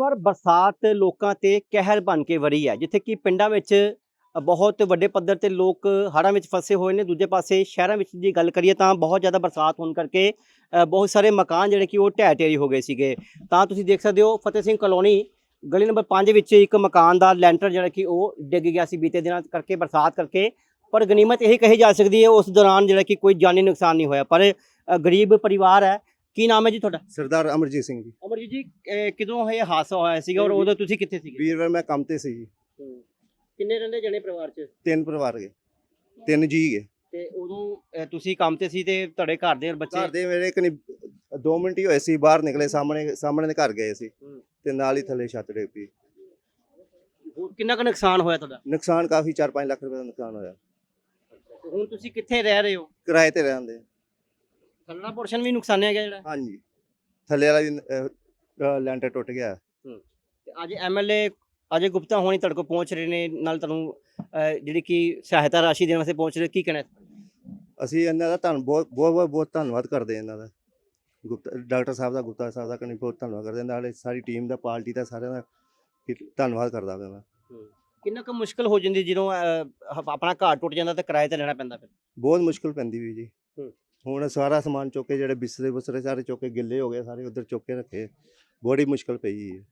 ਵਾਰ ਬਰਸਾਤ ਲੋਕਾਂ ਤੇ ਕਹਿਰ ਬਣ ਕੇ ਵਰੀ ਹੈ, ਜਿੱਥੇ ਕਿ ਪਿੰਡਾਂ ਵਿੱਚ ਬਹੁਤ ਵੱਡੇ ਪੱਧਰ ਤੇ ਲੋਕ ਹੜ੍ਹਾਂ ਵਿੱਚ ਫਸੇ ਹੋਏ ਨੇ। ਦੂਜੇ ਪਾਸੇ ਸ਼ਹਿਰਾਂ ਵਿੱਚ ਦੀ ਗੱਲ ਕਰੀਏ ਤਾਂ ਬਹੁਤ ਜ਼ਿਆਦਾ ਬਰਸਾਤ ਹੋਣ ਕਰਕੇ ਬਹੁਤ ਸਾਰੇ ਮਕਾਨ ਜਿਹੜੇ ਕਿ ਉਹ ਢਹਿ ਢੇਰੀ ਹੋ ਗਏ ਸੀਗੇ। ਤਾਂ ਤੁਸੀਂ ਦੇਖ ਸਕਦੇ ਹੋ, ਫਤਿਹ ਸਿੰਘ ਕਲੋਨੀ ਗਲੀ ਨੰਬਰ 5 ਵਿੱਚ ਇੱਕ ਮਕਾਨ ਦਾ ਲੈਂਟਰ ਜਿਹੜਾ ਕਿ ਉਹ ਡਿੱਗ ਗਿਆ ਸੀ ਬੀਤੇ ਦਿਨਾਂ ਕਰਕੇ, ਬਰਸਾਤ ਕਰਕੇ। ਪਰ ਗਨੀਮਤ ਇਹ ਕਹੀ ਜਾ ਸਕਦੀ ਹੈ, ਉਸ ਦੌਰਾਨ ਜਿਹੜਾ ਕਿ ਕੋਈ ਜਾਨੀ ਨੁਕਸਾਨ ਨਹੀਂ ਹੋਇਆ। ਪਰ ਗਰੀਬ ਪਰਿਵਾਰ ਹੈ ਕੀ ਨਾਮ ਹੈ ਜੀ ਤੁਹਾਡਾ? ਸਰਦਾਰ ਅਮਰਜੀਤ ਸਿੰਘ ਜੀ। ਅਮਰਜੀਤ ਜੀ ਅਹ ਕਿਦੋਂ ਇਹ ਹਾਦਸਾ ਹੋਇਆ ਸੀਗਾ ਔਰ ਉਦੋਂ ਤੁਸੀਂ ਕਿੱਥੇ ਸੀਗੇ? ਵੀਰਵਾਰ ਮੈਂ ਕੰਮ ਤੇ ਸੀ ਜੀ। ਕਿੰਨੇ ਰਹਿੰਦੇ ਜਣੇ ਪਰਿਵਾਰ 'ਚ? ਤਿੰਨ ਪਰਿਵਾਰ ਗਏ ਤਿੰਨ ਜੀ ਗਏ ਤੇ ਉਦੋਂ ਅਹ ਤੁਸੀਂ ਕੰਮ ਤੇ ਸੀ ਤੇ ਤੁਹਾਡੇ ਘਰ ਦੇ ਬੱਚੇ? ਘਰ ਦੇ ਮੇਰੇ ਕਨੀ 2 ਮਿੰਟ ਹੀ ਹੋਏ ਸੀ ਬਾਹਰ ਨਿਕਲੇ ਸਾਹਮਣੇ ਸਾਹਮਣੇ ਦੇ ਘਰ ਗਏ ਸੀ। ਹੂੰ। ਤੇ ਨਾਲ ਹੀ ਥੱਲੇ ਛੱਤ ਡਿੱਗ ਪਈ। ਹੋਰ ਕਿੰਨਾ ਕੁ ਨੁਕਸਾਨ ਹੋਇਆ ਤੁਹਾਡਾ? ਨੁਕਸਾਨ ਕਾਫੀ 4-5 ਲੱਖ ਰੁਪਏ ਦਾ ਨੁਕਸਾਨ ਹੋਇਆ। ਹੁਣ ਤੁਸੀਂ ਕਿੱਥੇ ਰਹਿ ਰਹੇ ਹੋ? ਕਿਰਾਏ ਤੇ ਰਹਿੰਦੇ। ਥੱਲੜਾ ਪੋਰਸ਼ਨ ਵੀ ਨੁਕਸਾਨਿਆ ਗਿਆ ਜਿਹੜਾ? ਹਾਂਜੀ। ਥੱਲੇ ਵਾਲਾ ਵੀ ਅਹ, ਅਹ, ਲੈਂਟਰ ਟੁੱਟ ਗਿਆ। ਤੇ ਅੱਜ ਐਮਐਲਏ ਅਜੇ ਗੁਪਤਾ ਹੋਣੀ ਤੁਹਾਡੇ ਕੋਲ ਪਹੁੰਚ ਰਹੇ ਨੇ ਨਾਲ ਤੁਹਾਨੂੰ ਅਹ ਜਿਹੜੀ ਕਿ ਸਹਾਇਤਾ ਰਾਸ਼ੀ ਦੇਣ ਵਾਸਤੇ ਪਹੁੰਚ ਰਹੇ ਕੀ ਕਹਿਣਾ? ਅਸੀਂ ਇਹਨਾਂ ਦਾ ਧੰਨ ਬਹੁਤ ਬਹੁਤ ਬਹੁਤ- ਬਹੁਤ ਧੰਨਵਾਦ ਕਰਦੇ ਹਾਂ ਇਹਨਾਂ ਦਾ। ਗੁਪਤਾ ਡਾਕਟਰ ਸਾਹਿਬ ਦਾ ਗੁਪਤਾ ਸਾਹਿਬ ਦਾ ਕਨੀ ਬਹੁਤ ਧੰਨਵਾਦ ਕਰਦੇ ਹਾਂ। ਨਾਲੇ ਸਾਰੀ ਟੀਮ ਦਾ ਪਾਰਟੀ ਦਾ ਸਾਰਿਆਂ ਦਾ ਕਿ- ਧੰਨਵਾਦ ਕਰਦਾ ਪਿਆ ਮੈਂ। ਕਿੰਨਾ ਕੁ ਮੁਸ਼ਕਲ ਹੋ ਜਾਂਦੀ ਜਦੋਂ ਅਹ, ਆਪਣਾ ਘਰ ਟੁੱਟ ਜਾਂਦਾ ਤੇ ਕਿਰਾਏ ਤੇ ਰਹਿਣਾ ਪੈਂਦਾ ਫਿਰ? ਬਹੁਤ ਮੁਸ਼ਕਲ ਪੈਂਦੀ ਵੀ ਜੀ। ਹੂੰ। ਹੁਣ ਸਾਰਾ ਸਮਾਨ ਚੁੱਕ ਕੇ ਜਿਹੜੇ ਬਿਸਰੇ ਬੁਸਰੇ ਸਾਰੇ ਚੁੱਕ ਕੇ ਗਿੱਲੇ ਹੋ ਗਏ ਸਾਰੇ ਉਧਰ ਚੁੱਕ ਕੇ ਰੱਖੇ। ਬੜੀ ਮੁਸ਼ਕਲ ਪਈ ਹੈ।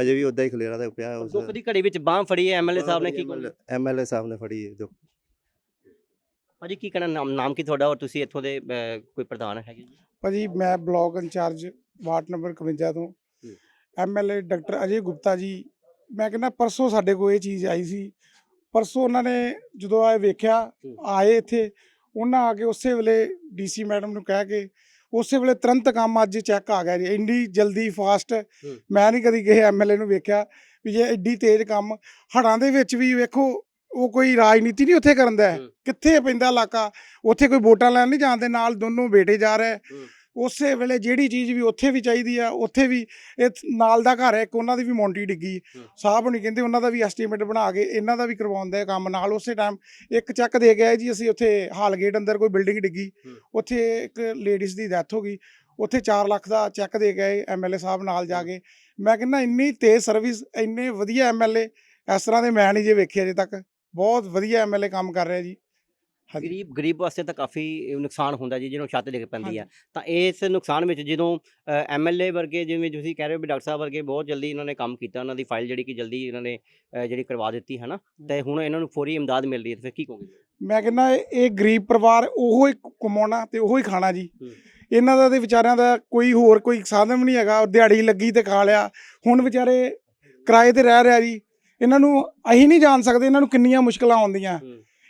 ਹਜੇ ਵੀ ਉਦਾਂ ਹੀ ਖਲੇਰਾ ਦਾ ਪਿਆ ਉਸ ਦੁੱਖ ਦੀ ਘੜੀ ਵਿੱਚ ਬਾਹ ਫੜੀ ਹੈ ਐਮਐਲਏ ਸਾਹਿਬ ਨੇ ਕੀ ਐਮਐਲਏ ਸਾਹਿਬ ਨੇ ਫੜੀ ਹੈ ਦੁੱਖ। ਭਾਜੀ ਕੀ ਕਹਿਣਾ ਨਾਮ ਨਾਮ ਕੀ ਤੁਹਾਡਾ ਔਰ ਤੁਸੀਂ ਇੱਥੋਂ ਦੇ ਕੋਈ ਪ੍ਰਧਾਨ ਹੈਗੇ ਜੀ? ਭਾਜੀ ਮੈਂ ਬਲਾਕ ਇੰਚਾਰਜ ਵਾਰਡ ਨੰਬਰ 51 ਤੋਂ। ਐਮਐਲਏ ਡਾਕਟਰ ਅਜੇ ਗੁਪਤਾ ਜੀ ਮੈਂ ਕਹਿੰਦਾ ਪਰਸੋਂ ਸਾਡੇ ਕੋਲ ਇਹ ਚੀਜ਼ ਆਈ ਸੀ। ਪਰਸੋਂ ਉਹਨਾਂ ਨੇ ਜਦੋਂ ਆਏ ਵੇਖਿਆ। ਆਏ ਇੱਥੇ ਉਹਨਾਂ ਆ ਕੇ ਉਸੇ ਵੇਲੇ ਡੀਸੀ ਮੈਡਮ ਨੂੰ ਕਹਿ ਕੇ ਉਸੇ ਵੇਲੇ ਤੁਰੰਤ ਕੰਮ ਅੱਜ ਚੈੱਕ ਆ ਗਿਆ ਜੀ ਇੰਨੀ ਜਲਦੀ ਫਾਸਟ। ਮੈਂ ਨਹੀਂ ਕਦੀ ਕਿਸੇ ਐਮਐਲਏ ਨੂੰ ਵੇਖਿਆ ਵੀ ਜੇ ਐਡੀ ਤੇਜ਼ ਕੰਮ ਹੜਾਂ ਦੇ ਵਿੱਚ ਵੀ ਵੇਖੋ ਉਹ ਕੋਈ ਰਾਜਨੀਤੀ ਨਹੀਂ ਉੱਥੇ ਕਰਨ ਦਾ। ਕਿੱਥੇ ਪੈਂਦਾ ਇਲਾਕਾ ਉੱਥੇ ਕੋਈ ਵੋਟਾਂ ਲੈਣ ਨਹੀਂ ਜਾਂਦੇ ਨਾਲ ਦੋਨੋਂ ਬੇਟੇ ਜਾ ਰਹੇ। ਉਸੇ ਵੇਲੇ ਜਿਹੜੀ ਚੀਜ਼ ਵੀ ਉੱਥੇ ਵੀ ਚਾਹੀਦੀ ਆ ਉੱਥੇ ਵੀ ਇਹ ਨਾਲ ਦਾ ਘਰ ਹੈ ਇੱਕ ਉਹਨਾਂ ਦੀ ਵੀ ਮੌਂਟੀ ਡਿੱਗੀ। ਸਾਹਿਬ ਨਹੀਂ ਕਹਿੰਦੇ ਉਹਨਾਂ ਦਾ ਵੀ ਐਸਟੀਮੇਟ ਬਣਾ ਕੇ ਇਹਨਾਂ ਦਾ ਵੀ ਕਰਵਾਉਂਦੇ ਕੰਮ। ਨਾਲ ਉਸੇ ਟਾਈਮ ਇੱਕ ਚੱਕ ਦੇ ਗਿਆ ਜੀ ਅਸੀਂ ਉੱਥੇ ਹਾਲ ਗੇਟ ਅੰਦਰ ਕੋਈ ਬਿਲਡਿੰਗ ਡਿੱਗੀ। ਉੱਥੇ ਇੱਕ ਲੇਡੀਜ਼ ਦੀ ਡੈਥ ਹੋ ਗਈ। ਉੱਥੇ 4 ਲੱਖ ਦਾ ਚੈੱਕ ਦੇ ਗਏ ਐਮਐਲਏ ਸਾਹਿਬ ਨਾਲ ਜਾ ਕੇ। ਮੈਂ ਕਹਿੰਦਾ ਇੰਨੀ ਤੇਜ਼ ਸਰਵਿਸ ਇੰਨੇ ਵਧੀਆ ਐਮਐਲਏ ਇਸ ਤਰ੍ਹਾਂ ਦੇ ਮੈਂ ਨਹੀਂ ਜੇ ਵੇਖੇ ਅਜੇ ਤੱਕ। ਬਹੁਤ ਵਧੀਆ ਐਮਐਲਏ ਕੰਮ ਕਰ ਰਿਹਾ ਜੀ। ਗਰੀਬ ਗਰੀਬ ਵਾਸਤੇ ਤਾਂ ਕਾਫੀ ਨੁਕਸਾਨ ਹੁੰਦਾ ਜੀ ਜਿਹਨੂੰ ਛੱਤ ਡਿੱਗ ਪੈਂਦੀ ਹੈ ਤਾਂ ਇਸ ਨੁਕਸਾਨ ਵਿੱਚ ਜਦੋਂ ਐਮਐਲਏ ਵਰਗੇ ਜਿਵੇਂ ਤੁਸੀਂ ਕਹਿ ਰਹੇ ਹੋ ਵੀ ਡਾਕਟਰ ਸਾਹਿਬ ਵਰਗੇ ਬਹੁਤ ਜਲਦੀ ਇਹਨਾਂ ਨੇ ਕੰਮ ਕੀਤਾ ਉਹਨਾਂ ਦੀ ਫਾਈਲ ਜਿਹੜੀ ਕਿ ਜਲਦੀ ਇਹਨਾਂ ਨੇ ਜਿਹੜੀ ਕਰਵਾ ਦਿੱਤੀ ਹੈ। ਨਾ ਤੇ ਹੁਣ ਇਹਨਾਂ ਨੂੰ ਫੌਰੀ ਇਮਦਾਦ ਮਿਲ ਰਹੀ ਹੈ ਫਿਰ ਕੀ ਕਹੋਗੇ ਮੈਂ ਕਹਿੰਦਾ ਇਹ ਗਰੀਬ ਪਰਿਵਾਰ ਉਹੋ ਹੀ ਕਮਾਉਣਾ ਤੇ ਉਹੋ ਹੀ ਖਾਣਾ ਜੀ। ਇਹਨਾਂ ਦਾ ਤੇ ਵਿਚਾਰਿਆਂ ਦਾ ਕੋਈ ਹੋਰ ਕੋਈ ਸਾਧਨ ਵੀ ਨਹੀਂ ਹੈਗਾ ਦਿਹਾੜੀ ਲੱਗੀ ਤੇ ਖਾ ਲਿਆ। ਹੁਣ ਵਿਚਾਰੇ ਕਿਰਾਏ ਤੇ ਰਹਿ ਰਿਹਾ ਜੀ। ਇਹਨਾਂ ਨੂੰ ਅਸੀਂ ਨਹੀਂ ਜਾਣ ਸਕਦੇ ਇਹਨਾਂ ਨੂੰ ਕਿੰਨੀਆਂ ਮੁਸ਼ਕਲਾਂ ਆਉਂਦੀਆਂ।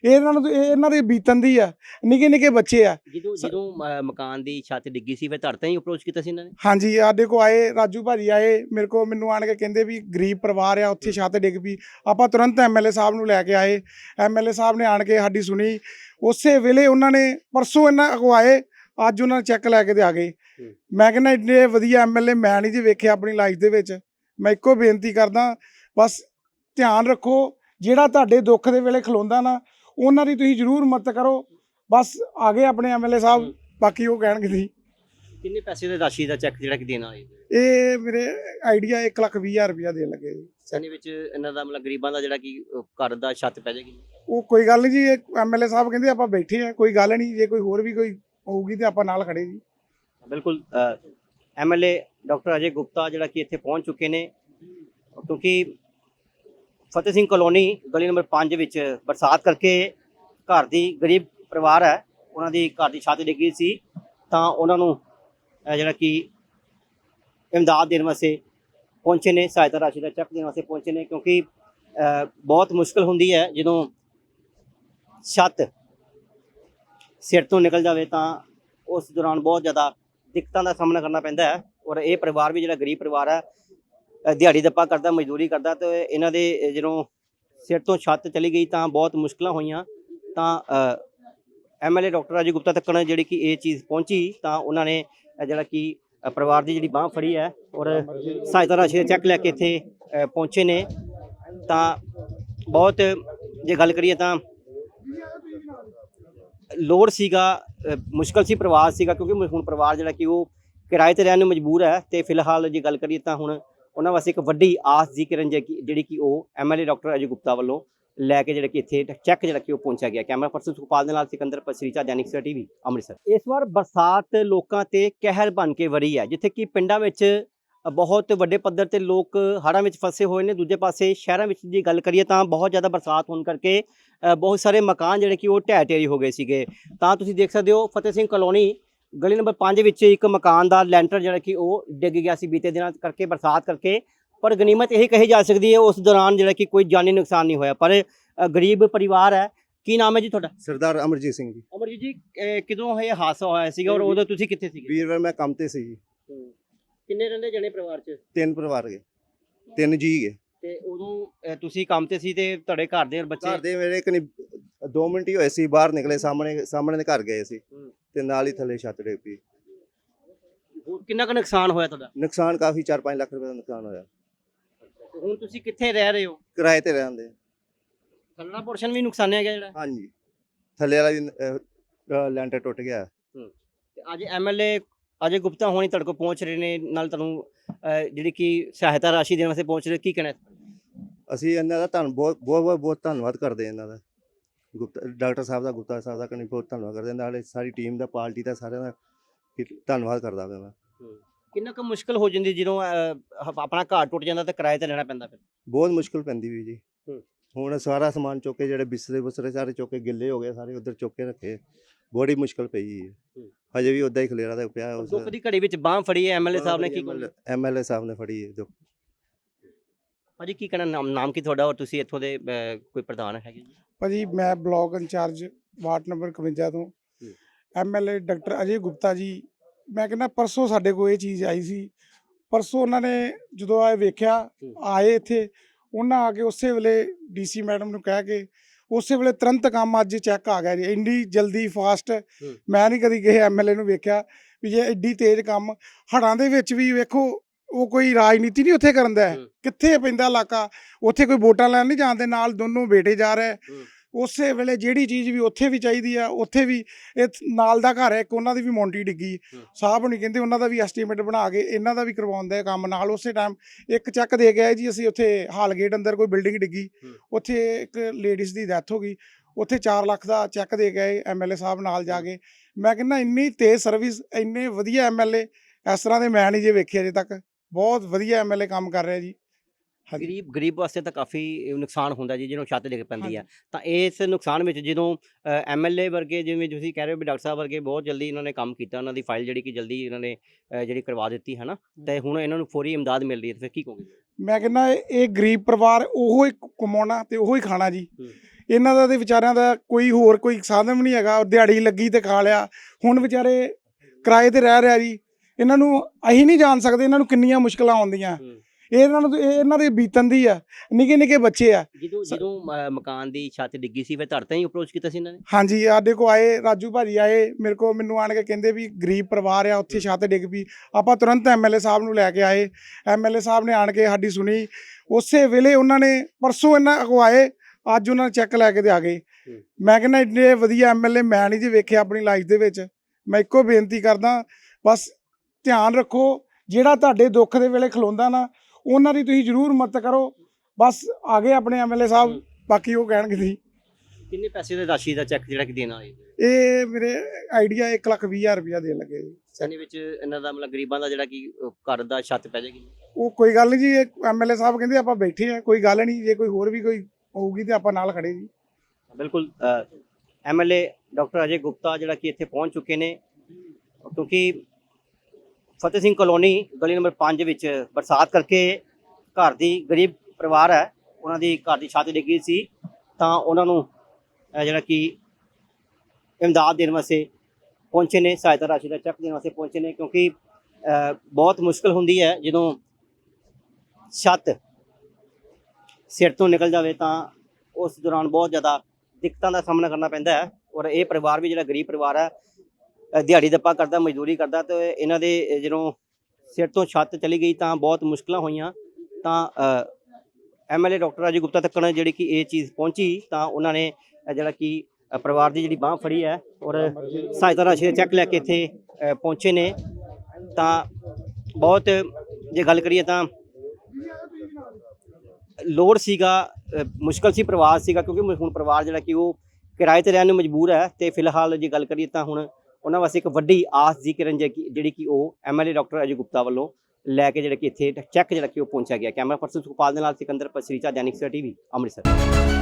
ਇਹ ਇਹਨਾਂ ਨੂੰ ਇਹ ਇਹਨਾਂ ਦੇ ਬੀਤਣ ਦੀ ਆ ਨਿੱਕੇ ਨਿੱਕੇ ਬੱਚੇ ਆ। ਜਦੋਂ ਜਦੋਂ ਮਕਾਨ ਦੀ ਛੱਤ ਡਿੱਗੀ ਸੀ ਫਿਰ ਧੜ ਤਾਂ ਹੀ ਅਪਰੋਚ ਕੀਤਾ ਸੀ ਇਹਨਾਂ ਨੇ? ਹਾਂਜੀ ਸਾਡੇ ਕੋ ਆਏ ਰਾਜੂ ਭਾਜੀ ਆਏ ਮੇਰੇ ਕੋ ਮੈਨੂੰ ਆਣ ਕੇ ਕਹਿੰਦੇ ਵੀ ਗਰੀਬ ਪਰਿਵਾਰ ਆ ਉੱਥੇ ਛੱਤ ਡਿੱਗ ਪਈ। ਆਪਾਂ ਤੁਰੰਤ ਐਮਐਲਏ ਸਾਹਿਬ ਨੂੰ ਲੈ ਕੇ ਆਏ। ਐਮਐਲਏ ਸਾਹਿਬ ਨੇ ਆਣ ਕੇ ਸਾਡੀ ਸੁਣੀ। ਉਸੇ ਵੇਲੇ ਉਹਨਾਂ ਨੇ ਪਰਸੋਂ ਇਹਨਾਂ ਕੋ ਆਏ ਅੱਜ ਉਹਨਾਂ ਨੇ ਚੈੱਕ ਲੈ ਕੇ ਤੇ ਆ ਗਏ। ਹੂੰ। ਮੈਂ ਕਹਿੰਦਾ ਇੰਨੇ ਵਧੀਆ ਐਮਐਲਏ ਮੈਂ ਨਹੀਂ ਜੀ ਵੇਖਿਆ ਆਪਣੀ ਲਾਈਫ ਦੇ ਵਿੱਚ। ਮੈਂ ਇੱਕੋ ਬੇਨਤੀ ਕਰਦਾ ਬਸ ਧਿਆਨ ਰੱਖੋ ਜਿਹੜਾ ਤੁਹਾਡੇ ਦੁੱਖ ਦੇ ਵੇਲੇ ਖਲੋਂਦਾ ਨਾ ਉਹਨਾਂ ਦੀ ਤੁਸੀਂ ਜ਼ਰੂਰ ਮਦਦ ਕਰੋ। ਬਸ ਆ ਗਏ ਆਪਣੇ ਐਮਐਲਏ ਸਾਹਿਬ। ਬਾਕੀ ਉਹ ਕਹਿਣਗੇ ਜੀ। ਕਿੰਨੇ ਪੈਸੇ ਦੇ ਰਾਸ਼ੀ ਦਾ ਚੈੱਕ ਜਿਹੜਾ ਕਿ ਦੇਣਾ ਹੈ ਇਹ ਮੇਰੇ ਆਈਡੀਆ 1 ਲੱਖ 20 ਹਜ਼ਾਰ ਰੁਪਇਆ ਦੇਣ ਲੱਗੇ ਜੀ। ਸਨੇ ਵਿੱਚ ਇਹਨਾਂ ਦਾ ਮਤਲਬ ਗਰੀਬਾਂ ਦਾ ਜਿਹੜਾ ਕਿ ਘਰ ਦਾ ਛੱਤ ਪੈ ਜਾਏਗੀ? ਉਹ ਕੋਈ ਗੱਲ ਨਹੀਂ ਜੀ ਇਹ ਐਮਐਲਏ ਸਾਹਿਬ ਕਹਿੰਦੇ ਆਪਾਂ ਬੈਠੇ ਆ ਕੋਈ ਗੱਲ ਨਹੀਂ ਜੇ ਕੋਈ ਹੋਰ ਵੀ ਕੋਈ ਹੋਊਗੀ ਤੇ ਆਪਾਂ ਨਾਲ ਖੜੇ ਜੀ। ਬਿਲਕੁਲ ਐਮਐਲਏ ਡਾਕਟਰ ਅਜੇ ਗੁਪਤਾ ਜਿਹੜਾ ਕਿ ਇੱਥੇ ਪਹੁੰਚ ਚੁੱਕੇ ਨੇ ਕਿਉਂਕਿ ਫਤਿਹ ਸਿੰਘ ਕਲੋਨੀ ਗਲੀ ਨੰਬਰ 5 ਵਿੱਚ ਬਰਸਾਤ ਕਰਕੇ ਘਰ ਦੀ ਗਰੀਬ ਪਰਿਵਾਰ ਹੈ, ਉਹਨਾਂ ਦੀ ਘਰ ਦੀ ਛੱਤ ਡਿੱਗੀ ਸੀ, ਤਾਂ ਉਹਨਾਂ ਨੂੰ ਜਿਹੜਾ ਕਿ ਇਮਦਾਦ ਦੇਣ ਵਾਸਤੇ ਪਹੁੰਚੇ ਨੇ, ਸਹਾਇਤਾ ਰਾਸ਼ੀ ਦਾ ਚੈੱਕ ਦੇਣ ਵਾਸਤੇ ਪਹੁੰਚੇ ਨੇ, ਕਿਉਂਕਿ ਬਹੁਤ ਮੁਸ਼ਕਲ ਹੁੰਦੀ ਹੈ, ਜਦੋਂ ਛੱਤ ਸਿਰ ਤੋਂ ਨਿਕਲ ਜਾਵੇ ਤਾਂ ਉਸ ਦੌਰਾਨ ਬਹੁਤ ਜ਼ਿਆਦਾ ਦਿੱਕਤਾਂ ਦਾ ਸਾਹਮਣਾ ਕਰਨਾ ਪੈਂਦਾ ਹੈ, ਔਰ ਇਹ ਪਰਿਵਾਰ ਵੀ ਜਿਹੜਾ ਗਰੀਬ ਪਰਿਵਾਰ ਹੈ ਦਿਹਾੜੀ ਦੱਪਾ ਕਰਦਾ, ਮਜ਼ਦੂਰੀ ਕਰਦਾ ਤੇ ਇਹਨਾਂ ਦੇ ਜਦੋਂ ਸਿਰ ਤੋਂ ਛੱਤ ਚਲੀ ਗਈ ਤਾਂ ਬਹੁਤ ਮੁਸ਼ਕਲਾਂ ਹੋਈਆਂ। ਤਾਂ ਐਮਐਲਏ ਡਾਕਟਰ ਰਾਜੀ ਗੁਪਤਾ ਤੱਕਣ ਜਿਹੜੀ ਕਿ ਇਹ ਚੀਜ਼ ਪਹੁੰਚੀ ਤਾਂ ਉਹਨਾਂ ਨੇ ਜਿਹੜਾ ਕਿ ਪਰਿਵਾਰ ਦੀ ਜਿਹੜੀ ਬਾਹ ਫੜੀ ਹੈ ਔਰ ਸਹਾਇਤਾ ਰਾਸ਼ੀ ਦਾ ਚੈੱਕ ਲੈ ਕੇ ਇੱਥੇ ਪਹੁੰਚੇ ਨੇ। ਤਾਂ ਬਹੁਤ ਜੇ ਗੱਲ ਕਰੀਏ ਤਾਂ ਲੋੜ ਸੀਗਾ ਮੁਸ਼ਕਲ ਸੀ, ਪਰਿਵਾਰ ਸੀਗਾ ਕਿਉਂਕਿ ਹੁਣ ਪਰਿਵਾਰ ਜਿਹੜਾ ਕਿ ਉਹ ਕਿਰਾਏ ਤੇ ਰਹਿਣ ਨੂੰ ਮਜਬੂਰ ਹੈ ਤੇ ਫਿਲਹਾਲ ਜੇ ਗੱਲ ਕਰੀਏ ਤਾਂ ਹੁਣ ਉਹਨਾਂ ਵਾਸਤੇ ਇੱਕ ਵੱਡੀ ਆਸ ਦੀ ਕਿਰਨ ਜੇ ਕਿ- ਜਿਹੜੀ ਕਿ ਉਹ ਐਮਐਲਏ ਡਾਕਟਰ ਅਜੇ ਗੁਪਤਾ ਵੱਲੋਂ ਲੈ ਕੇ ਜਿਹੜਾ ਕਿ ਇੱਥੇ ਚੈੱਕ ਜਿਹੜਾ ਕਿ ਉਹ ਪਹੁੰਚਿਆ ਗਿਆ। ਕੈਮਰਾ ਪਰਸਨ ਸੁਖਪਾਲ ਦੇ ਨਾਲ ਸਿਕੰਦਰ ਪਸਰੀਚਾ ਦੈਨਿਕ ਸਵੇਰਾ ਟੀਵੀ ਅੰਮ੍ਰਿਤਸਰ। ਇਸ ਵਾਰ ਬਰਸਾਤ ਲੋਕਾਂ ਤੇ ਕਹਿਰ ਬਣ ਕੇ ਵਰੀ ਹੈ, ਜਿੱਥੇ ਕਿ ਪਿੰਡਾਂ ਵਿੱਚ ਬਹੁਤ ਵੱਡੇ ਪੱਧਰ ਤੇ ਲੋਕ ਹੜ੍ਹਾਂ ਵਿੱਚ ਫਸੇ ਹੋਏ ਨੇ। ਦੂਜੇ ਪਾਸੇ ਸ਼ਹਿਰਾਂ ਵਿੱਚ ਦੀ ਗੱਲ ਕਰੀਏ ਤਾਂ ਬਹੁਤ ਜ਼ਿਆਦਾ ਬਰਸਾਤ ਹੋਣ ਕਰਕੇ ਬਹੁਤ ਸਾਰੇ ਮਕਾਨ ਜਿਹੜੇ ਕਿ ਉਹ ਢਹਿ ਢੇਰੀ ਹੋ ਗਏ ਸੀਗੇ। ਤਾਂ ਤੁਸੀਂ ਦੇਖ ਸਕਦੇ ਹੋ, ਫਤਿਹ ਸਿੰਘ ਕਲੋਨੀ ਗਲੀ ਨੰਬਰ 5 ਵਿੱਚ ਇੱਕ ਮਕਾਨ ਦਾ ਲੈਂਟਰ ਜਿਹੜਾ ਕਿ ਉਹ ਡਿੱਗ ਗਿਆ ਸੀ ਬੀਤੇ ਦਿਨਾਂ ਕਰਕੇ ਬਰਸਾਤ ਕਰਕੇ ਪਰ ਗਨੀਮਤ ਇਹ ਕਹੀ ਜਾ ਸਕਦੀ ਹੈ ਉਸ ਦੌਰਾਨ ਜਿਹੜਾ ਕਿ ਕੋਈ ਜਾਨੀ ਨੁਕਸਾਨ ਨਹੀਂ ਹੋਇਆ। ਪਰ ਗਰੀਬ ਪਰਿਵਾਰ ਹੈ। ਕੀ ਨਾਮ ਹੈ ਜੀ ਤੁਹਾਡਾ? ਸਰਦਾਰ ਅਮਰਜੀਤ ਸਿੰਘ ਜੀ। ਅਮਰਜੀਤ ਜੀ ਕਿਦੋਂ ਇਹ ਹਾਦਸਾ ਹੋਇਆ ਸੀਗਾ ਔਰ ਉਦੋਂ ਤੁਸੀਂ ਕਿੱਥੇ ਸੀਗੇ? ਵੀਰਵਾਰ ਮੈਂ ਕੰਮ ਤੇ ਸੀ ਜੀ। ਕਿੰਨੇ ਰਹਿੰਦੇ ਜਣੇ ਪਰਿਵਾਰ 'ਚ? ਤਿੰਨ ਪਰਿਵਾਰ ਗਏ। ਤਿੰਨ ਜੀ ਗਏ। ਤੇ ਉਦੋਂ ਤੁਸੀਂ ਕੰਮ ਤੇ ਸੀ ਤੇ ਤੁਹਾਡੇ ਘਰ ਦੇ ਬੱਚੇ? ਘਰ ਦੇ ਮੇਰੇ ਕਨੀ 2 ਮਿੰਟ ਹੀ ਹੋਏ ਸੀ ਬਾਹਰ ਨਿਕਲੇ ਸਾਹਮਣੇ ਸਾਹਮਣੇ ਦੇ ਘਰ ਗਏ ਸੀ। ਤੇ ਨਾਲ ਹੀ ਥੱਲੇ ਛੱਤ ਡਿੱਗ ਪਈ। ਹੋਰ ਕਿੰਨਾ ਕੁ ਨੁਕਸਾਨ ਹੋਇਆ ਤੁਹਾਡਾ? ਨੁਕਸਾਨ ਕਾਫੀ 4-5 ਲੱਖ ਰੁਪਏ ਦਾ ਨੁਕਸਾਨ ਹੋਇਆ। ਤੇ ਹੁਣ ਤੁਸੀਂ ਕਿੱਥੇ ਰਹਿ ਰਹੇ ਹੋ? ਕਿਰਾਏ ਤੇ ਰਹਿੰਦੇ। ਥੱਲੜਾ ਪੋਰਸ਼ਨ ਵੀ ਨੁਕਸਾਨਿਆ ਗਿਆ ਜਿਹੜਾ? ਹਾਂਜੀ। ਥੱਲੇ ਵਾਲਾ ਵੀ ਅਹ, ਅਹ, ਲੈਂਟਰ ਟੁੱਟ ਗਿਆ। ਤੇ ਅੱਜ ਐਮਐਲਏ ਅਜੇ ਗੁਪਤਾ ਹੋਣੀ ਤੁਹਾਡੇ ਕੋਲ ਪਹੁੰਚ ਰਹੇ ਨੇ ਨਾਲ ਤੁਹਾਨੂੰ ਅਹ, ਜਿਹੜੀ ਕਿ ਸਹਾਇਤਾ ਰਾਸ਼ੀ ਦੇਣ ਵਾਸਤੇ ਪਹੁੰਚ ਰਹੇ ਕੀ ਕਹਿਣਾ ਅਸੀਂ ਇਹਨਾਂ ਦਾ ਧੰਨ ਬਹੁਤ ਬਹੁਤ ਬਹੁਤ- ਬਹੁਤ ਧੰਨਵਾਦ ਕਰਦੇ ਹਾਂ ਇਹਨਾਂ ਦਾ। ਗੁਪਤਾ ਡਾਕਟਰ ਸਾਹਿਬ ਦਾ ਗੁਪਤਾ ਸਾਹਿਬ ਦਾ ਕਨੀ ਬਹੁਤ ਧੰਨਵਾਦ ਕਰਦੇ ਹਾਂ। ਨਾਲੇ ਸਾਰੀ ਟੀਮ ਦਾ ਪਾਰਟੀ ਦਾ ਸਾਰਿਆਂ ਦਾ ਕਿ ਧੰਨਵਾਦ ਕਰਦਾ ਪਿਆ ਮੈਂ। ਕਿੰਨਾ ਕੁ ਮੁਸ਼ਕਲ ਹੋ ਜਾਂਦੀ ਜਦੋਂ ਅਹ, ਆਪਣਾ ਘਰ ਟੁੱਟ ਜਾਂਦਾ ਤੇ ਕਿਰਾਏ ਤੇ ਰਹਿਣਾ ਪੈਂਦਾ ਫਿਰ? ਬਹੁਤ ਮੁਸ਼ਕਲ ਪੈਂਦੀ ਵੀ ਜੀ। ਹੂੰ। ਹੁਣ ਸਾਰਾ ਸਮਾਨ ਚੁੱਕ ਕੇ ਜਿਹੜੇ ਬਿਸਰੇ ਬੁਸਰੇ ਸਾਰੇ ਚੁੱਕ ਕੇ ਗਿੱਲੇ ਹੋ ਗਏ ਸਾਰੇ ਉਧਰ ਚੁੱਕ ਕੇ ਰੱਖੇ। ਬੜੀ ਮੁਸ਼ਕਲ ਪਈ ਹੈ ਹੂੰ। ਹਜੇ ਵੀ ਉਦਾਂ ਹੀ ਖਲੇਰਾ ਦਾ ਪਿਆ ਉਸ ਦੁੱਖ ਦੀ ਘੜੀ ਵਿੱਚ ਬਾਹ ਫੜੀ ਹੈ ਐਮਐਲਏ ਸਾਹਿਬ ਨੇ ਕੀ ਐਮਐਲਏ ਸਾਹਿਬ ਨੇ ਫੜੀ ਹੈ ਦੁੱਖ। ਭਾਜੀ ਕੀ ਕਹਿਣਾ ਨਾਮ ਨਾਮ ਕੀ ਤੁਹਾਡਾ ਔਰ ਤੁਸੀਂ ਇੱਥੋਂ ਦੇ ਅਹ, ਕੋਈ ਪ੍ਰਧਾਨ ਹੈਗੇ ਜੀ? ਭਾਜੀ ਮੈਂ ਬਲਾਕ ਇੰਚਾਰਜ ਵਾਰਡ ਨੰਬਰ 51 ਤੋਂ। ਐਮਐਲਏ ਡਾਕਟਰ ਅਜੇ ਗੁਪਤਾ ਜੀ। ਮੈਂ ਕਹਿੰਦਾ ਪਰਸੋਂ ਸਾਡੇ ਕੋਲ ਇਹ ਚੀਜ਼ ਆਈ ਸੀ। ਪਰਸੋਂ ਉਹਨਾਂ ਨੇ ਜਦੋਂ ਆਏ ਵੇਖਿਆ। ਆਏ ਇੱਥੇ ਉਹਨਾਂ ਆ ਕੇ ਉਸੇ ਵੇਲੇ ਡੀਸੀ ਮੈਡਮ ਨੂੰ ਕਹਿ ਕੇ ਉਸੇ ਵੇਲੇ ਤੁਰੰਤ ਕੰਮ ਅੱਜ ਚੈੱਕ ਆ ਗਿਆ ਜੀ। ਇੰਨੀ ਜਲਦੀ ਫਾਸਟ ਮੈਂ ਨਹੀਂ ਕਦੀ ਕਿਸੇ ਐਮਐਲਏ ਨੂੰ ਵੇਖਿਆ ਵੀ ਜੇ ਐਡੀ ਤੇਜ਼ ਕੰਮ ਹੜਾਂ ਦੇ ਵਿੱਚ ਵੀ ਵੇਖੋ ਉਹ ਕੋਈ ਰਾਜਨੀਤੀ ਨਹੀਂ ਉੱਥੇ ਕਰਨ ਦਾ। ਕਿੱਥੇ ਪੈਂਦਾ ਇਲਾਕਾ? ਉੱਥੇ ਕੋਈ ਵੋਟਾਂ ਲੈਣ ਨਹੀਂ ਜਾਂਦੇ ਨਾਲ ਦੋਨੋਂ ਬੇਟੇ ਜਾ ਰਹੇ। ਉਸੇ ਵੇਲੇ ਜਿਹੜੀ ਚੀਜ਼ ਵੀ ਉੱਥੇ ਵੀ ਚਾਹੀਦੀ ਆ ਉੱਥੇ ਵੀ ਇਹ ਨਾਲ ਦਾ ਘਰ ਹੈ ਇੱਕ ਉਹਨਾਂ ਦੀ ਵੀ ਮੌਂਟੀ ਡਿੱਗੀ। ਸਾਹਿਬ ਨਹੀਂ ਕਹਿੰਦੇ ਉਹਨਾਂ ਦਾ ਵੀ ਐਸਟੀਮੇਟ ਬਣਾ ਕੇ ਇਹਨਾਂ ਦਾ ਵੀ ਕਰਵਾਉਂਦੇ ਆ ਕੰਮ। ਨਾਲ ਉਸੇ ਟਾਈਮ ਇੱਕ ਚੱਕ ਦੇ ਗਿਆ ਜੀ ਅਸੀਂ ਉੱਥੇ ਹਾਲ ਗੇਟ ਅੰਦਰ ਕੋਈ ਬਿਲਡਿੰਗ ਡਿੱਗੀ। ਉੱਥੇ ਇੱਕ ਲੇਡੀਜ਼ ਦੀ ਡੈਥ ਹੋ ਗਈ। ਉੱਥੇ 4 ਲੱਖ ਦਾ ਚੈੱਕ ਦੇ ਗਏ ਐਮਐਲਏ ਸਾਹਿਬ ਨਾਲ ਜਾ ਕੇ। ਮੈਂ ਕਹਿੰਦਾ ਇੰਨੀ ਤੇਜ਼ ਸਰਵਿਸ ਇੰਨੇ ਵਧੀਆ ਐਮਐਲਏ ਇਸ ਤਰ੍ਹਾਂ ਦੇ ਮੈਂ ਨਹੀਂ ਜੇ ਵੇਖੇ ਅਜੇ ਤੱਕ। ਬਹੁਤ ਵਧੀਆ ਐਮਐਲਏ ਕੰਮ ਕਰ ਰਿਹਾ ਜੀ। ਹਾਂਜੀ। ਗਰੀਬ ਗਰੀਬ ਵਾਸਤੇ ਤਾਂ ਕਾਫੀ ਨੁਕਸਾਨ ਹੁੰਦਾ ਜੀ ਜਿਹਨੂੰ ਛੱਤ ਡਿੱਗ ਪੈਂਦੀ ਆ। ਤਾਂ ਇਸ ਨੁਕਸਾਨ ਵਿੱਚ ਜਦੋਂ ਐਮਐਲਏ ਵਰਗੇ ਜਿਵੇਂ ਤੁਸੀਂ ਕਹਿ ਰਹੇ ਹੋ ਵੀ ਡਾਕਟਰ ਸਾਹਿਬ ਵਰਗੇ ਬਹੁਤ ਜਲਦੀ ਇਹਨਾਂ ਨੇ ਕੰਮ ਕੀਤਾ ਉਹਨਾਂ ਦੀ ਫਾਈਲ ਜਿਹੜੀ ਕਿ ਜਲਦੀ ਇਹਨਾਂ ਨੇ ਜਿਹੜੀ ਕਰਵਾ ਦਿੱਤੀ ਹੈ। ਨਾ ਤੇ ਹੁਣ ਇਹਨਾਂ ਨੂੰ ਫੌਰੀ ਇਮਦਾਦ ਮਿਲ ਰਹੀ ਹੈ ਤੇ ਫਿਰ ਕੀ ਕਹੋਗੇ? ਮੈਂ ਕਹਿੰਦਾ ਇਹ ਇਹ ਗਰੀਬ ਪਰਿਵਾਰ ਉਹੋ ਹੀ ਕਮਾਉਣਾ ਤੇ ਉਹੋ ਹੀ ਖਾਣਾ ਜੀ। ਹੂੰ। ਇਹਨਾਂ ਦਾ ਤੇ ਵਿਚਾਰਿਆਂ ਦਾ ਕੋਈ ਹੋਰ ਕੋਈ ਸਾਧਨ ਵੀ ਨਹੀਂ ਹੈਗਾ ਦਿਹਾੜੀ ਲੱਗੀ ਤੇ ਖਾ ਲਿਆ। ਹੁਣ ਵਿਚਾਰੇ ਕਿਰਾਏ ਤੇ ਰਹਿ ਰਿਹਾ ਜੀ। ਇਹਨਾਂ ਨੂੰ ਅਸੀਂ ਨਹੀਂ ਜਾਣ ਸਕਦੇ ਇਹਨਾਂ ਨੂੰ ਕਿੰਨੀਆਂ ਮੁਸ਼ਕਲਾਂ ਆਉਂਦੀਆਂ। ਇਹ ਇਹਨਾਂ ਨੂੰ ਇਹ ਇਹਨਾਂ ਦੇ ਬੀਤਣ ਦੀ ਆ ਨਿੱਕੇ ਨਿੱਕੇ ਬੱਚੇ ਆ। ਜਦੋਂ ਜਦੋਂ ਮਕਾਨ ਦੀ ਛੱਤ ਡਿੱਗੀ ਸੀ ਫਿਰ ਤੁਹਾਡੇ ਤਾਂ ਹੀ ਅਪਰੋਚ ਕੀਤਾ ਸੀ ਇਹਨਾਂ ਨੇ? ਹਾਂਜੀ ਸਾਡੇ ਕੋ ਆਏ ਰਾਜੂ ਭਾਜੀ ਆਏ ਮੇਰੇ ਕੋ ਮੈਨੂੰ ਆਣ ਕੇ ਕਹਿੰਦੇ ਵੀ ਗਰੀਬ ਪਰਿਵਾਰ ਆ ਉੱਥੇ ਛੱਤ ਡਿੱਗ ਪਈ। ਆਪਾਂ ਤੁਰੰਤ ਐਮਐਲਏ ਸਾਹਿਬ ਨੂੰ ਲੈ ਕੇ ਆਏ। ਐਮਐਲਏ ਸਾਹਿਬ ਨੇ ਆਣ ਕੇ ਸਾਡੀ ਸੁਣੀ। ਉਸੇ ਵੇਲੇ ਉਹਨਾਂ ਨੇ ਪਰਸੋਂ ਇਹਨਾਂ ਕੋ ਆਏ ਅੱਜ ਉਹਨਾਂ ਨੇ ਚੈੱਕ ਲੈ ਕੇ ਤੇ ਆ ਗਏ। ਹੂੰ। ਮੈਂ ਕਹਿੰਦਾ ਇੰਨੇ ਵਧੀਆ ਐਮਐਲਏ ਮੈਂ ਨਹੀਂ ਜੀ ਵੇਖਿਆ ਆਪਣੀ ਲਾਈਫ ਦੇ ਵਿੱਚ। ਮੈਂ ਇੱਕੋ ਬੇਨਤੀ ਕਰਦਾ ਬਸ ਧਿਆਨ ਰੱਖੋ ਜਿਹੜਾ ਤੁਹਾਡੇ ਦੁੱਖ ਦੇ ਵੇਲੇ ਖਲੋਂਦਾ ਨਾ ਉਹਨਾਂ ਦੀ ਤੁਸੀਂ ਜ਼ਰੂਰ ਮਦਦ ਕਰੋ। ਬਸ ਆ ਗਏ ਆਪਣੇ ਐਮਐਲਏ ਸਾਹਿਬ। ਬਾਕੀ ਉਹ ਕਹਿਣਗੇ ਜੀ। ਕਿੰਨੇ ਪੈਸੇ ਦੇ ਰਾਸ਼ੀ ਦਾ ਚੈੱਕ ਜਿਹੜਾ ਕਿ ਦੇਣਾ ਹੈ ਇਹ ਮੇਰੇ ਆਈਡੀਆ 1 ਲੱਖ ਵੀਹ ਹਜ਼ਾਰ ਰੁਪਇਆ ਦੇਣ ਲੱਗੇ ਜੀ। ਸਨੀ ਵਿੱਚ ਇਹਨਾਂ ਦਾ ਮਤਲਬ ਗਰੀਬਾਂ ਦਾ ਜਿਹੜਾ ਕਿ ਘਰ ਦਾ ਛੱਤ ਪੈ ਜਾਏਗੀ। ਉਹ ਕੋਈ ਗੱਲ ਨਹੀਂ ਜੀ ਐਮਐਲਏ ਸਾਹਿਬ ਕਹਿੰਦੇ ਆਪਾਂ ਬੈਠੇ ਆ ਕੋਈ ਗੱਲ ਨਹੀਂ ਜੇ ਕੋਈ ਹੋਰ ਵੀ ਕੋਈ ਹੋਊਗੀ ਤੇ ਆਪਾਂ ਨਾਲ ਖੜੇ ਜੀ। ਬਿਲਕੁਲ ਐਮਐਲਏ ਡਾਕਟਰ ਅਜੇ ਗੁਪਤਾ ਜਿਹੜਾ ਕਿ ਇੱਥੇ ਪਹੁੰਚ ਚੁੱਕੇ ਨੇ ਕਿਉਂਕਿ ਫਤਿਹ ਸਿੰਘ ਕਲੋਨੀ ਗਲੀ ਨੰਬਰ 5 ਵਿੱਚ ਬਰਸਾਤ ਕਰਕੇ ਘਰ ਦੀ ਗਰੀਬ ਪਰਿਵਾਰ ਹੈ, ਉਹਨਾਂ ਦੀ ਘਰ ਦੀ ਛੱਤ ਡਿੱਗੀ ਸੀ, ਤਾਂ ਉਹਨਾਂ ਨੂੰ ਜਿਹੜਾ ਕਿ ਇਮਦਾਦ ਦੇਣ ਵਾਸਤੇ ਪਹੁੰਚੇ ਨੇ, ਸਹਾਇਤਾ ਰਾਸ਼ੀ ਦਾ ਚੈੱਕ ਦੇਣ ਵਾਸਤੇ ਪਹੁੰਚੇ ਨੇ, ਕਿਉਂਕਿ ਬਹੁਤ ਮੁਸ਼ਕਲ ਹੁੰਦੀ ਹੈ, ਜਦੋਂ ਛੱਤ ਸਿਰ ਤੋਂ ਨਿਕਲ ਜਾਵੇ ਤਾਂ ਉਸ ਦੌਰਾਨ ਬਹੁਤ ਜ਼ਿਆਦਾ ਦਿੱਕਤਾਂ ਦਾ ਸਾਹਮਣਾ ਕਰਨਾ ਪੈਂਦਾ ਹੈ, ਔਰ ਇਹ ਪਰਿਵਾਰ ਵੀ ਜਿਹੜਾ ਗਰੀਬ ਪਰਿਵਾਰ ਹੈ ਦਿਹਾੜੀ ਦੱਪਾ ਕਰਦਾ ਮਜ਼ਦੂਰੀ ਕਰਦਾ ਤੇ ਇਹਨਾਂ ਦੇ ਜਦੋਂ ਸਿਰ ਤੋਂ ਛੱਤ ਚਲੀ ਗਈ ਤਾਂ ਬਹੁਤ ਮੁਸ਼ਕਲਾਂ ਹੋਈਆਂ। ਤਾਂ ਐਮਐਲਏ ਡਾਕਟਰ ਅਜੇ ਗੁਪਤਾ ਤੱਕ ਜਿਹੜੀ ਕਿ ਇਹ ਚੀਜ਼ ਪਹੁੰਚੀ ਤਾਂ ਉਹਨਾਂ ਨੇ ਜਿਹੜਾ ਕਿ ਪਰਿਵਾਰ ਦੀ ਜਿਹੜੀ ਬਾਹ ਫੜੀ ਹੈ ਔਰ ਸਹਾਇਤਾ ਰਾਸ਼ੀ ਦਾ ਚੈੱਕ ਲੈ ਕੇ ਇੱਥੇ ਪਹੁੰਚੇ ਨੇ। ਤਾਂ ਬਹੁਤ ਜੇ ਗੱਲ ਕਰੀਏ ਤਾਂ ਲੋੜ ਸੀਗਾ ਅ, ਮੁਸ਼ਕਲ ਸੀ ਪਰਿਵਾਰ ਸੀਗਾ ਕਿਉਂਕਿ ਹੁਣ ਪਰਿਵਾਰ ਜਿਹੜਾ ਕਿ ਉਹ ਕਿਰਾਏ ਤੇ ਰਹਿਣ ਨੂੰ ਮਜਬੂਰ ਹੈ ਤੇ ਫਿਲਹਾਲ ਜੇ ਗੱਲ ਕਰੀਏ ਤਾਂ ਹੁਣ ਉਹਨਾਂ ਵਾਸਤੇ ਇੱਕ ਵੱਡੀ ਆਸ ਦੀ ਕਿਰਨ ਜਿਹੜੀ ਜਿਹੜੀ ਕਿ ਉਹ ਐਮਐਲਏ ਡਾਕਟਰ ਅਜੇ ਗੁਪਤਾ ਵੱਲੋਂ ਲੈ ਕੇ ਜਿਹੜਾ ਕਿ ਇੱਥੇ ਚੈੱਕ ਜਿਹੜਾ ਕਿ ਉਹ ਪਹੁੰਚਿਆ ਗਿਆ। ਕੈਮਰਾ ਪਰਸਨ ਸੁਖਪਾਲ ਦੇ ਨਾਲ ਸਿਕੰਦਰ ਪਸਰੀਚਾ ਦੈਨਿਕ ਸਵੇਰਾ ਟੀਵੀ ਅੰਮ੍ਰਿਤਸਰ।